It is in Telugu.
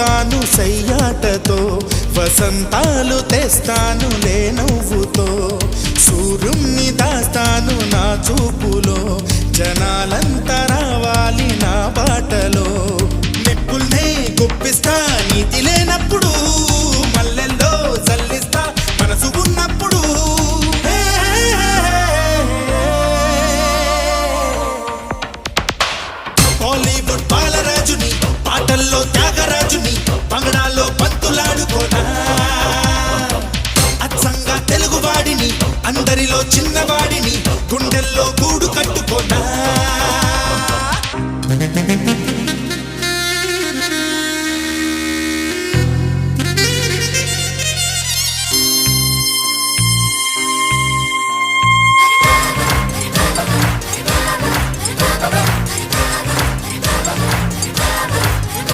తాను సయ్యాటతో వసంతాలు తెస్తాను లే నవ్వుతో. సూర్యుణ్ణి దాస్తాను నా చూపులో జనాలంతా రావాలి నా బాటలో. నిప్పుల్నే గుప్పిస్తా నీతి లేనప్పుడు మల్లెల్లో చల్లిస్తా మనసు ఉన్నప్పుడు. బాలీవుడ్ బాలరాజుని పాటల్లో అందరిలో చిన్నవాడిని గుండెల్లో గూడు కట్టుకోట